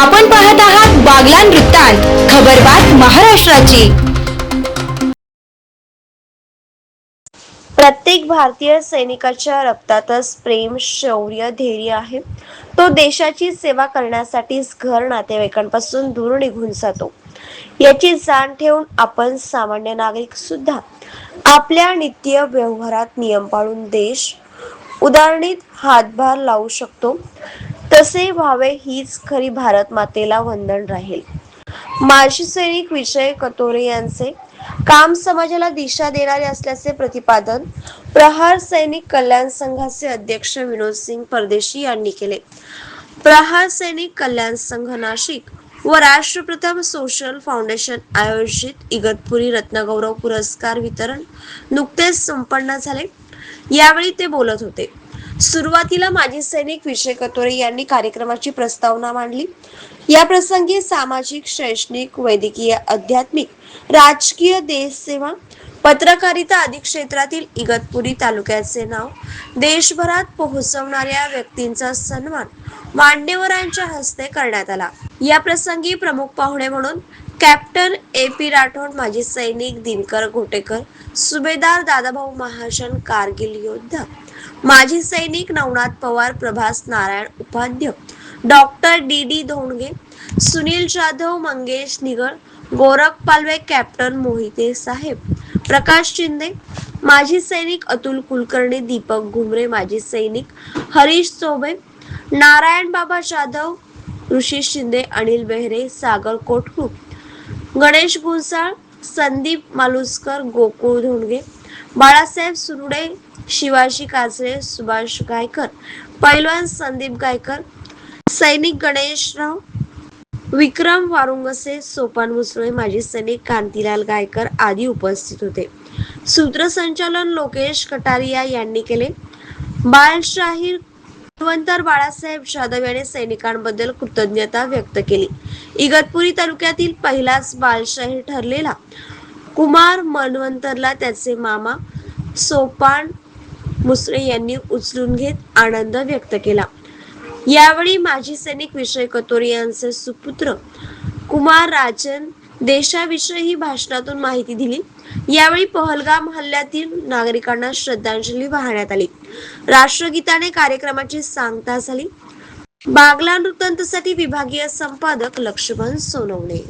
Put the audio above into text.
आपण पाहत आहात बागलान वृत्तांत खबरबात महाराष्ट्राची. प्रत्येक भारतीय सैनिकाच्या रक्तातच प्रेम शौर्य धैर्य आहे. तो देशाची सेवा करण्यासाठीच घर नातेवाईकांपासून दूर निघून जातो. याची जाण ठेवून आपण सामान्य नागरिक सुद्धा आपल्या नित्य व्यवहारात नियम पाळून देश उदाहरणीत हातभार लावू शकतो. तसे व्हावे हीच खरी भारत मातेला वंदन राहील. माजी सैनिक विजय कतोरे यांचे काम समाजाला दिशा देणारे असल्याचे प्रतिपादन प्रहार सैनिक कल्याण संघाचे अध्यक्ष विनोद सिंग परदेशी यांनी केले. प्रहार सैनिक कल्याण संघ नाशिक व राष्ट्रप्रथम सोशल फाउंडेशन आयोजित इगतपुरी रत्नगौरव पुरस्कार वितरण नुकतेच संपन्न झाले. यावेळी ते बोलत होते. सुरुवातीला माजी सैनिक विजय कतोरे यांनी कार्यक्रमाची प्रस्तावना मांडली. या प्रसंगी सामाजिक शैक्षणिक वैद्यकीय आध्यात्मिक राजकीय देशसेवा पत्रकारिता आदी क्षेत्रातील इगतपुरी तालुक्याचे नाव देशभरात पोहोचवणाऱ्या व्यक्तींचा सन्मान मान्यवरांच्या हस्ते करण्यात आला. या प्रसंगी प्रमुख पाहुणे म्हणून कॅप्टन ए पी राठोड माजी सैनिक दिनकर घोटेकर सुभेदार दादाभाऊ महाजन कारगिल योद्धा माजी सैनिक Navnath Pawar Prabhas Narayan Upadhya doctor D D Dhondge Sunil Jadhav Mangesh Nigal Gorakh Palve captain Mohite साहेब प्रकाश शिंदे माजी सैनिक अतुल कुलकर्णी दीपक घुमरे माजी सैनिक हरीश चोबे नारायण बाबा जाधव ऋषी शिंदे अनिल बेहरे सागर कोटकू गणेश गुंसाळ संदीप मालुसकर गोकुळ धोंडगे बाळासाहेब सुरुडे शिवाजी काजळे सुभाष गायकर पैलवान संदीप गायकर सैनिक गणेशराव विक्रम वारुंगसे सोपान मुसळे माजी सैनिक कांतीलाल गायकर आदी उपस्थित होते. सूत्रसंचालन लोकेश कटारिया यांनी केले. बाळशाहीर कुलवंतर बाळासाहेब जाधव याने सैनिकांबद्दल कृतज्ञता व्यक्त केली. इगतपुरी तालुक्यातील पहिलाच बालशाहीर ठरलेला कुमार मनवंतरला त्याचे मामा सोपान मुसळे यांनी उचलून घेत आनंद व्यक्त केला. यावेळी माजी सैनिक विषय कतोरे यांचे सुपुत्र कुमार राजन देशाविषयी भाषणातून माहिती दिली. यावेळी पहलगाम हल्ल्यातील नागरिकांना श्रद्धांजली वाहण्यात आली. राष्ट्रगीताने कार्यक्रमाची सांगता झाली. बागला वृत्तांतसाठी विभागीय संपादक लक्ष्मण सोनवणे.